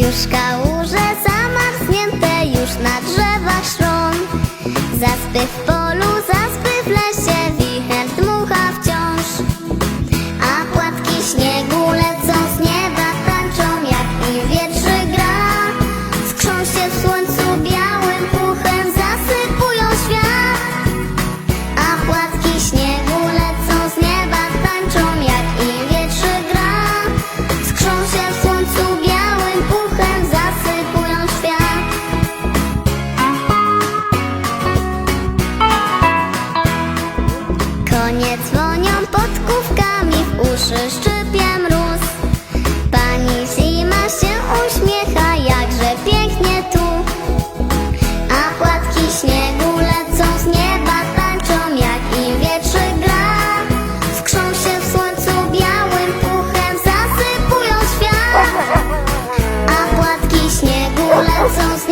Już kałuże zamarznięte, już na drzewach szron. Zaspych Dzwonią podkówkami w uszy szczypie mróz. Pani zima się uśmiecha jakże pięknie tu. A płatki śniegu lecą z nieba tańczą jak im wietrzy gra. Skrzą się w słońcu białym puchem zasypują świat. A płatki śniegu lecą z